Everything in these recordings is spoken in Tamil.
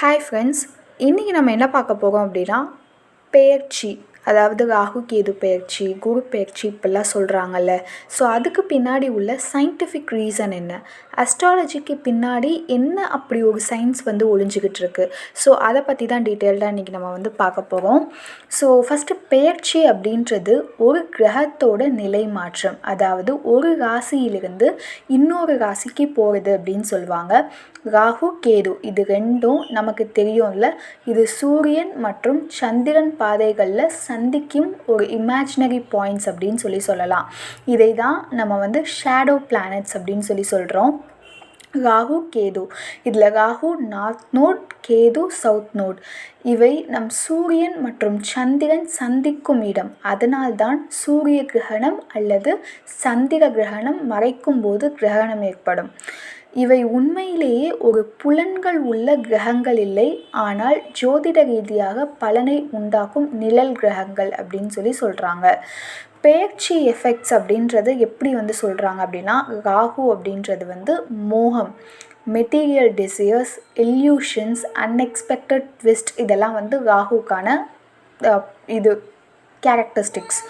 ஹாய் ஃப்ரெண்ட்ஸ் இன்றைக்கி நம்ம என்ன பார்க்க போகிறோம் அப்படின்னா பெயர்ச்சி. அதாவது ராகு கேது பயிற்சி குரு பயிற்சி இப்படிலாம் சொல்கிறாங்கல்ல ஸோ அதுக்கு பின்னாடி உள்ள சயின்டிஃபிக் ரீசன் என்ன? அஸ்ட்ராலஜிக்கு பின்னாடி என்ன அப்படி ஒரு சயின்ஸ் வந்து ஒழிஞ்சிக்கிட்டு இருக்கு? ஸோ அதை பற்றி தான் டீட்டெயில்டாக இன்றைக்கி நம்ம வந்து பார்க்க போகிறோம் ஸோ ஃபஸ்ட்டு பெயர்ச்சி அப்படின்றது ஒரு கிரகத்தோட நிலை மாற்றம். அதாவது ஒரு ராசியிலிருந்து இன்னொரு ராசிக்கு போகிறது அப்படின்னு சொல்லுவாங்க. ராகு கேது இது ரெண்டும் நமக்கு தெரியும்ல. இது சூரியன் மற்றும் சந்திரன் பாதைகளில் சந்திக்கும் ஒரு இமேஜினரி பாயிண்ட்ஸ் அப்படின்னு சொல்லி சொல்லலாம். இதை தான் நம்ம வந்து ஷேடோ பிளானட்ஸ் அப்படின்னு சொல்லி சொல்கிறோம் ராகு கேது. இதில் Rahu north node Ketu south node இவை நம் சூரியன் மற்றும் சந்திரன் சந்திக்கும் இடம். அதனால்தான் சூரிய கிரகணம் அல்லது சந்திர கிரகணம் மறைக்கும் போது கிரகணம் ஏற்படும். இவை உண்மையிலேயே ஒரு புலன்கள் உள்ள கிரகங்கள் இல்லை. ஆனால் ஜோதிட ரீதியாக பலனை உண்டாக்கும் நிழல் கிரகங்கள் அப்படின்னு சொல்லி சொல்கிறாங்க பேச்சு எஃபெக்ட்ஸ் அப்படின்றது எப்படி வந்து சொல்கிறாங்க அப்படின்னா ராகு அப்படின்றது வந்து மோகம் material desires illusions unexpected twist இதெல்லாம் வந்து ராகுக்கான இது கேரக்டரிஸ்டிக்ஸ்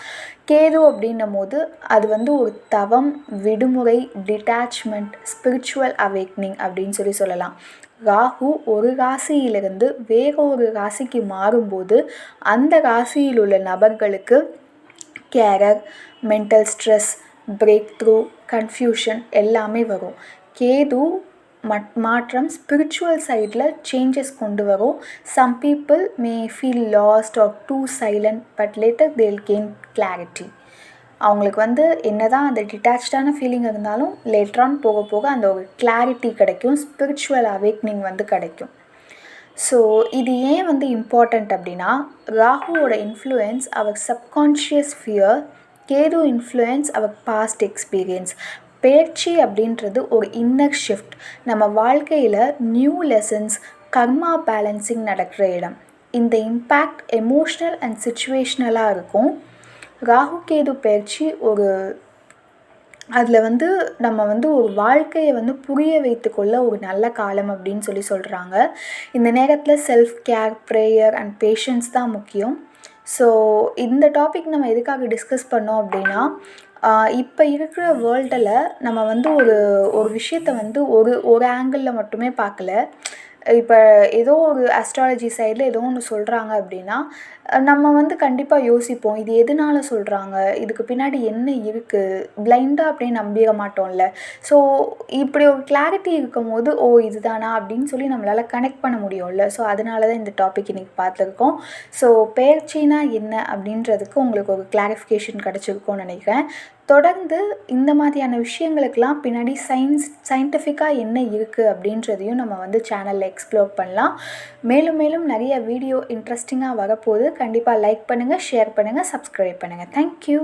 கேது அப்படின்னும் போது அது வந்து ஒரு தவம் விடுமுறை டிட்டாச்மெண்ட் ஸ்பிரிச்சுவல் அவேக்னிங் அப்படின்னு சொல்லி சொல்லலாம். ராகு ஒரு ராசியிலிருந்து வேற ஒரு ராசிக்கு மாறும்போது அந்த ராசியில் உள்ள நபர்களுக்கு career mental stress break through confusion எல்லாமே வரும். கேது மட் மாற்றம் ஸ்பிரிச்சுவல் சைடில் சேஞ்சஸ் கொண்டு வரும். Some people may feel lost or too silent but later they'll gain clarity அவங்களுக்கு வந்து என்ன தான் அந்த டிட்டாச்சான ஃபீலிங் இருந்தாலும் லேட்டரான் போக போக அந்த ஒரு கிளாரிட்டி கிடைக்கும் ஸ்பிரிச்சுவல் அவேக்னிங் வந்து கிடைக்கும். ஸோ இது ஏன் வந்து இம்பார்ட்டண்ட் அப்படின்னா ராகுவோட இன்ஃப்ளூயன்ஸ் அவர் சப்கான்ஷியஸ் ஃபியர் கேது இன்ஃப்ளூயன்ஸ் அவர் பாஸ்ட் எக்ஸ்பீரியன்ஸ் பேச்சு அப்படின்றது ஒரு இன்னர் ஷிஃப்ட் நம்ம வாழ்க்கையில் நியூ லெசன்ஸ் கர்மா பேலன்சிங் நடக்கிற இடம். இந்த இம்பேக்ட் எமோஷ்னல் அண்ட் சுச்சுவேஷ்னலாக இருக்கும். ராகு கேது பயிற்சி ஒரு அதில் வந்து நம்ம வந்து ஒரு வாழ்க்கையை வந்து புரிய வைத்துக்கொள்ள ஒரு நல்ல காலம் அப்படின்னு சொல்லி சொல்கிறாங்க இந்த நேரத்தில் self care prayer and patience தான் முக்கியம். ஸோ இந்த டாபிக் நம்ம எதுக்காக டிஸ்கஸ் பண்ணோம் அப்படின்னா இப்போ இருக்கிற வேர்ல்டில் நம்ம வந்து ஒரு ஒரு விஷயத்த வந்து ஒரு ஒரு ஆங்கிளில் மட்டுமே பார்க்கல. இப்போ ஏதோ ஒரு அஸ்ட்ராலஜி சைடில் ஏதோ ஒன்று சொல்கிறாங்க அப்படின்னா நம்ம வந்து கண்டிப்பாக யோசிப்போம். இது எதனால சொல்கிறாங்க இதுக்கு பின்னாடி என்ன இருக்குது பிளைண்டாக அப்படியே நம்பிட மாட்டோம்ல. ஸோ இப்படி ஒரு கிளாரிட்டி இருக்கும் போது ஓ இதுதானா அப்படின்னு சொல்லி நம்மளால் கனெக்ட் பண்ண முடியும்ல. ஸோ அதனால தான் இந்த டாபிக் இன்றைக்கி பார்த்துருக்கோம். ஸோ பெயர்ச்சினா என்ன அப்படின்றதுக்கு உங்களுக்கு ஒரு கிளாரிஃபிகேஷன் கிடச்சிருக்கோன்னு நினைக்கிறேன். தொடர்ந்து இந்த மாதிரியான விஷயங்களுக்கெல்லாம் பின்னாடி சயின்ஸ் சயின்டிஃபிக்காக என்ன இருக்குது அப்படின்றதையும் நம்ம வந்து சேனலில் எக்ஸ்ப்ளோர் பண்ணலாம். மேலும் மேலும் நிறைய வீடியோ இன்ட்ரெஸ்டிங்காக வரப்போகுது. கண்டிப்பாக லைக் பண்ணுங்கள் ஷேர் பண்ணுங்கள் சப்ஸ்கிரைப் பண்ணுங்கள் தேங்க்யூ